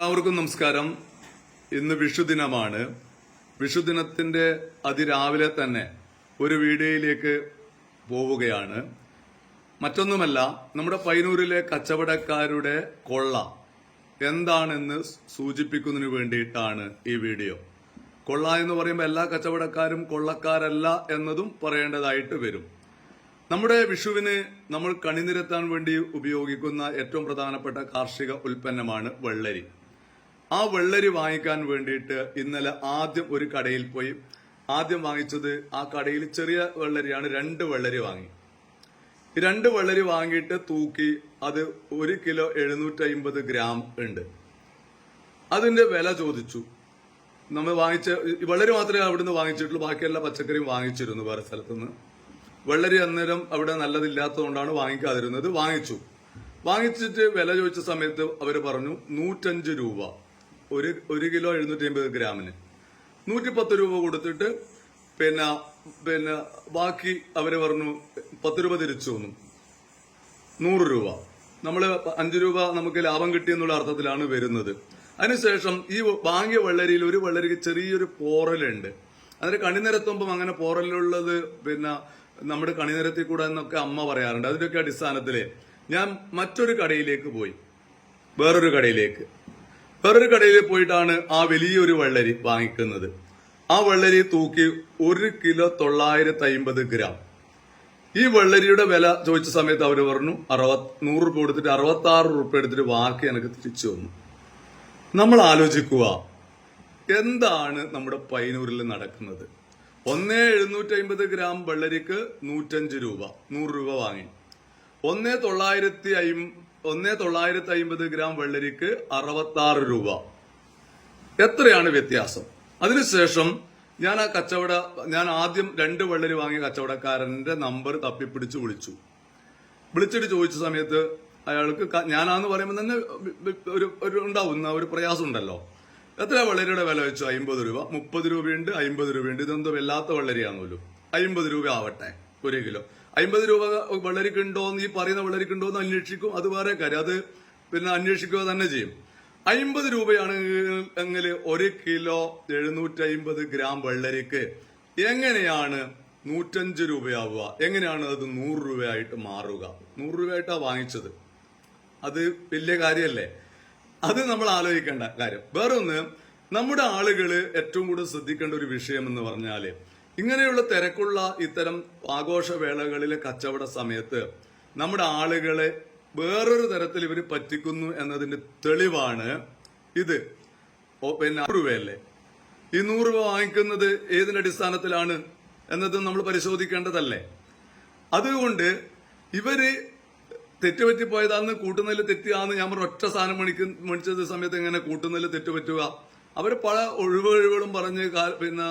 എല്ലാവർക്കും നമസ്കാരം. ഇന്ന് വിഷുദിനമാണ്. വിഷുദിനത്തിന്റെ അതിരാവിലെ തന്നെ ഒരു വീഡിയോയിലേക്ക് പോവുകയാണ്. മറ്റൊന്നുമല്ല നമ്മുടെ പൈനൂരിലെ കച്ചവടക്കാരുടെ കൊള്ള എന്താണെന്ന് സൂചിപ്പിക്കുന്നതിന് വേണ്ടിയിട്ടാണ് ഈ വീഡിയോ. കൊള്ള എന്ന് പറയുമ്പോൾ എല്ലാ കച്ചവടക്കാരും കൊള്ളക്കാരല്ല എന്നതും പറയേണ്ടതായിട്ട് വരും. നമ്മുടെ വിഷുവിന് നമ്മൾ കണിനിരത്താൻ വേണ്ടി ഉപയോഗിക്കുന്ന ഏറ്റവും പ്രധാനപ്പെട്ട കാർഷിക ഉൽപ്പന്നമാണ് വെള്ളരി. ആ വെള്ളരി വാങ്ങിക്കാൻ വേണ്ടിയിട്ട് ഇന്നലെ ആദ്യം ഒരു കടയിൽ പോയി. ആദ്യം വാങ്ങിച്ചത് ആ കടയിൽ ചെറിയ വെള്ളരിയാണ് രണ്ട് വെള്ളരി വാങ്ങി. രണ്ട് വെള്ളരി വാങ്ങിയിട്ട് തൂക്കി അത് ഒരു കിലോ എഴുന്നൂറ്റി ഗ്രാം ഉണ്ട്. അതിന്റെ വില ചോദിച്ചു. നമ്മൾ വാങ്ങിച്ച വെള്ളരി മാത്രമേ അവിടുന്ന് വാങ്ങിച്ചിട്ടുള്ളൂ ബാക്കിയെല്ലാ പച്ചക്കറിയും വാങ്ങിച്ചിരുന്നു വേറെ സ്ഥലത്തുനിന്ന്. വെള്ളരി അന്നേരം അവിടെ നല്ലതില്ലാത്തതുകൊണ്ടാണ് വാങ്ങിക്കാതിരുന്നത് വാങ്ങിച്ചു. വാങ്ങിച്ചിട്ട് വില ചോദിച്ച സമയത്ത് അവർ പറഞ്ഞു നൂറ്റഞ്ച് രൂപ. ഒരു ഒരു കിലോ എഴുന്നൂറ്റി അമ്പത് ഗ്രാമിന്. നൂറ്റി പത്ത് രൂപ കൊടുത്തിട്ട് പിന്നെ പിന്നെ ബാക്കി അവർ പറഞ്ഞു പത്ത് രൂപ തിരിച്ചു തന്നു നൂറ് രൂപ. നമ്മൾ അഞ്ച് രൂപ നമുക്ക് ലാഭം കിട്ടി എന്നുള്ള അർത്ഥത്തിലാണ് വരുന്നത്. അതിനുശേഷം ഈ വാങ്ങിയ വെള്ളരിയിൽ ഒരു വെള്ളരിക്ക് ചെറിയൊരു പോറലുണ്ട്. അതിന് കണിനിരത്തുമ്പം അങ്ങനെ പോറലുള്ളത് പിന്നെ നമ്മുടെ കണിനിരത്തിൽ കൂടെ എന്നൊക്കെ അമ്മ പറയാറുണ്ട്. അതിന്റെയൊക്കെ അടിസ്ഥാനത്തിൽ ഞാൻ മറ്റൊരു കടയിലേക്ക് പോയി. വേറൊരു കടയിലേക്ക്. വേറൊരു കടയിൽ പോയിട്ടാണ് ആ വലിയൊരു വെള്ളരി വാങ്ങിക്കുന്നത്. ആ വെള്ളരി തൂക്കി ഒരു കിലോ തൊള്ളായിരത്തി അമ്പത് ഗ്രാം. ഈ വെള്ളരിയുടെ വില ചോദിച്ച സമയത്ത് അവർ പറഞ്ഞു അറുപത് നൂറ് രൂപ കൊടുത്തിട്ട് അറുപത്തി ആറ് രൂപ എടുത്തിട്ട് ബാക്കി എനിക്ക് തിരിച്ചു വന്നു നമ്മൾ ആലോചിക്കുക എന്താണ് നമ്മുടെ പൈനൂരിൽ നടക്കുന്നത്? ഒന്നേ എഴുന്നൂറ്റി അമ്പത് ഗ്രാം വെള്ളരിക്ക് നൂറ്റഞ്ച് രൂപ നൂറ് രൂപ വാങ്ങി. ഒന്നേ തൊള്ളായിരത്തി അയിം ഒന്നേ തൊള്ളായിരത്തി അമ്പത് ഗ്രാം വെള്ളരിക്ക് അറുപത്തി ആറ് രൂപ. എത്രയാണ് വ്യത്യാസം? അതിനുശേഷം ഞാൻ ആ കച്ചവട ഞാൻ ആദ്യം രണ്ട് വെള്ളരി വാങ്ങിയ കച്ചവടക്കാരന്റെ നമ്പർ തപ്പിപ്പിടിച്ച് വിളിച്ചു. വിളിച്ചിട്ട് ചോദിച്ച സമയത്ത് അയാൾക്ക് ഞാനാന്ന് പറയുമ്പോൾ തന്നെ ഒരു ഒരു ഉണ്ടാവുന്ന ഒരു പ്രയാസം ഉണ്ടല്ലോ. എത്ര വെള്ളരിയുടെ വില വെച്ചു? അമ്പത് രൂപ. മുപ്പത് രൂപയുണ്ട് അമ്പത് രൂപയുണ്ട്. ഇതെന്തോ വല്ലാത്ത വെള്ളരിയാണല്ലോ അമ്പത് രൂപ ആവട്ടെ ഒരു കിലോ. അമ്പത് രൂപ വെള്ളരിക്ക് ഉണ്ടോ എന്ന് ഈ പറയുന്ന വെള്ളരിക്ക് ഉണ്ടോ എന്ന് അന്വേഷിക്കും. അത് വേറെ കാര്യം. അത് പിന്നെ അന്വേഷിക്കുക തന്നെ ചെയ്യും. അമ്പത് രൂപയാണ് എങ്കിൽ ഒരു കിലോ എഴുന്നൂറ്റി അമ്പത് ഗ്രാം വെള്ളരിക്ക് എങ്ങനെയാണ് നൂറ്റഞ്ച് രൂപയാവുക? എങ്ങനെയാണ് അത് നൂറ് രൂപയായിട്ട് മാറുക? നൂറ് രൂപയായിട്ടാണ് വാങ്ങിച്ചത്. അത് വലിയ കാര്യമല്ലേ? അത് നമ്മൾ ആലോചിക്കേണ്ട കാര്യം. വേറൊന്ന് നമ്മുടെ ആളുകൾ ഏറ്റവും കൂടുതൽ ശ്രദ്ധിക്കേണ്ട ഒരു വിഷയം എന്ന് പറഞ്ഞാൽ ഇങ്ങനെയുള്ള തിരക്കുള്ള ഇത്തരം ആഘോഷവേളകളിലെ കച്ചവട സമയത്ത് നമ്മുടെ ആളുകളെ വേറൊരു തരത്തിൽ ഇവർ പറ്റിക്കുന്നു എന്നതിന്റെ തെളിവാണ് ഇത്. പിന്നെ രൂപയല്ലേ? ഈ നൂറ് രൂപ വാങ്ങിക്കുന്നത് ഏതിന്റെ അടിസ്ഥാനത്തിലാണ് എന്നത് നമ്മൾ പരിശോധിക്കേണ്ടതല്ലേ? അതുകൊണ്ട് ഇവർ തെറ്റുപറ്റിപ്പോയതാന്ന് കൂട്ടുന്നതിൽ തെറ്റിയാന്ന് ഞാൻ ഒറ്റ സാധനം മണിക്ക് മണിച്ചത് സമയത്ത് എങ്ങനെ കൂട്ടുന്നതിൽ തെറ്റുപറ്റുക? അവർ പല ഒഴിവൊഴിവുകളും പറഞ്ഞ് പിന്നെ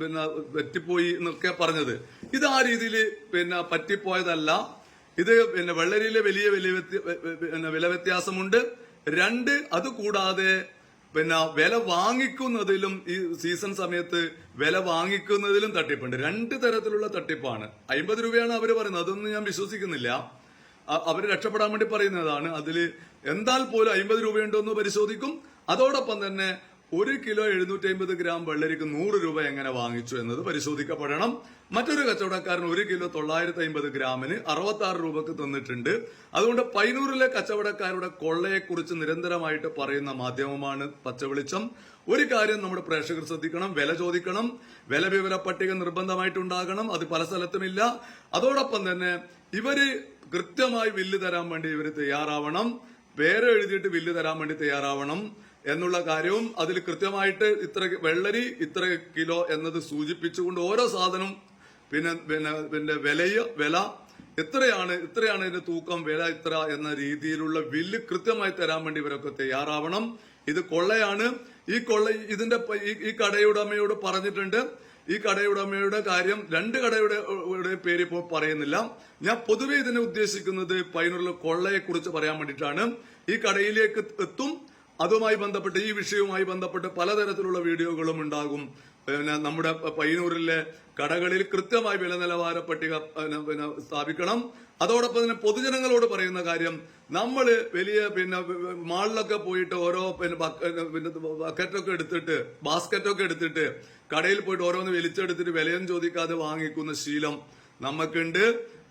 പിന്നെ പറ്റിപ്പോയി എന്നൊക്കെ പറഞ്ഞത്. ഇത് ആ രീതിയിൽ പിന്നെ പറ്റിപ്പോയതല്ല. ഇത് പിന്നെ വെള്ളരിയിലെ വലിയ വലിയ പിന്നെ വില വ്യത്യാസമുണ്ട്. രണ്ട് അത് കൂടാതെ പിന്നെ വില വാങ്ങിക്കുന്നതിലും ഈ സീസൺ സമയത്ത് വില വാങ്ങിക്കുന്നതിലും തട്ടിപ്പുണ്ട്. രണ്ട് തരത്തിലുള്ള തട്ടിപ്പാണ്. അമ്പത് രൂപയാണ് അവർ പറയുന്നത്. അതൊന്നും ഞാൻ വിശ്വസിക്കുന്നില്ല. അവർ രക്ഷപ്പെടാൻ വേണ്ടി പറയുന്നതാണ്. അതിൽ എന്താൽ പോലും അമ്പത് രൂപയുണ്ടോ എന്ന് പരിശോധിക്കും. അതോടൊപ്പം തന്നെ ഒരു കിലോ എഴുന്നൂറ്റി അമ്പത് ഗ്രാം വെള്ളരിക്ക് നൂറ് രൂപ എങ്ങനെ വാങ്ങിച്ചു എന്നത് പരിശോധിക്കപ്പെടണം. മറ്റൊരു കച്ചവടക്കാരൻ ഒരു കിലോ തൊള്ളായിരത്തി അമ്പത് ഗ്രാമിന് അറുപത്തി ആറ് രൂപക്ക് തന്നിട്ടുണ്ട്. അതുകൊണ്ട് പൈനൂറിലെ കച്ചവടക്കാരുടെ കൊള്ളയെക്കുറിച്ച് നിരന്തരമായിട്ട് പറയുന്ന മാധ്യമമാണ് പച്ചവെളിച്ചം. ഒരു കാര്യം നമ്മുടെ പ്രേക്ഷകർ ശ്രദ്ധിക്കണം വില ചോദിക്കണം. വില വിവര പട്ടിക നിർബന്ധമായിട്ടുണ്ടാകണം അത് പല സ്ഥലത്തുമില്ല. അതോടൊപ്പം തന്നെ ഇവർ കൃത്യമായി ബില്ല് തരാൻ വേണ്ടി ഇവർ തയ്യാറാവണം. പേര് എഴുതിയിട്ട് ബില്ല് തരാൻ വേണ്ടി തയ്യാറാവണം. എന്നുള്ള കാര്യവും അതിൽ കൃത്യമായിട്ട് ഇത്ര വെള്ളരി ഇത്ര കിലോ എന്നത് സൂചിപ്പിച്ചുകൊണ്ട് ഓരോ സാധനവും പിന്നെ പിന്നെ പിന്നെ വിലയ വില എത്രയാണ് ഇത്രയാണ് ഇതിന്റെ തൂക്കം വില ഇത്ര എന്ന രീതിയിലുള്ള ബില്ല് കൃത്യമായി തരാൻ വേണ്ടി ഇവരൊക്കെ തയ്യാറാവണം. ഇത് കൊള്ളയാണ്. ഈ കൊള്ള ഇതിന്റെ ഈ- കടയുടമയോട് പറഞ്ഞിട്ടുണ്ട്. ഈ കടയുടമയുടെ കാര്യം രണ്ട് കടയുടെ പേര് ഇപ്പോൾ പറയുന്നില്ല. ഞാൻ പൊതുവെ ഇതിനെ ഉദ്ദേശിക്കുന്നത് പൈനൂരിലെ കൊള്ളയെ കുറിച്ച് പറയാൻ വേണ്ടിയിട്ടാണ്. ഈ കടയിലേക്ക് എത്തും. അതുമായി ബന്ധപ്പെട്ട് ഈ വിഷയവുമായി ബന്ധപ്പെട്ട് പലതരത്തിലുള്ള വീഡിയോകളും ഉണ്ടാകും. പിന്നെ നമ്മുടെ പയ്യന്നൂരിലെ കടകളിൽ കൃത്യമായി വില നിലവാര പട്ടിക പിന്നെ സ്ഥാപിക്കണം. അതോടൊപ്പം തന്നെ പൊതുജനങ്ങളോട് പറയുന്ന കാര്യം നമ്മൾ വലിയ പിന്നെ മാളിലൊക്കെ പോയിട്ട് ഓരോ പിന്നെ പിന്നെ ബക്കറ്റൊക്കെ എടുത്തിട്ട് ബാസ്ക്കറ്റൊക്കെ എടുത്തിട്ട് കടയിൽ പോയിട്ട് ഓരോന്ന് വലിച്ചെടുത്തിട്ട് വിലയും ചോദിക്കാതെ വാങ്ങിക്കുന്ന ശീലം നമുക്കുണ്ട്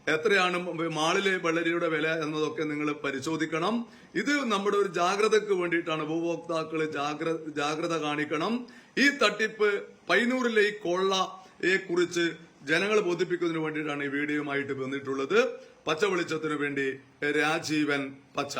എത്രയാണ് മാളിലെ വെള്ളരിയുടെ വില എന്നതൊക്കെ നിങ്ങൾ പരിശോധിക്കണം. ഇത് നമ്മുടെ ഒരു ജാഗ്രതക്ക് വേണ്ടിയിട്ടാണ് ഉപഭോക്താക്കൾ ജാഗ്ര ജാഗ്രത കാണിക്കണം. ഈ തട്ടിപ്പ് പൈനൂറിലെ ഈ കൊള്ളയെ കുറിച്ച് ജനങ്ങളെ ബോധിപ്പിക്കുന്നതിന് വേണ്ടിയിട്ടാണ് ഈ ആയിട്ട് വന്നിട്ടുള്ളത്. പച്ച വെളിച്ചത്തിനു വേണ്ടി രാജീവൻ പച്ച.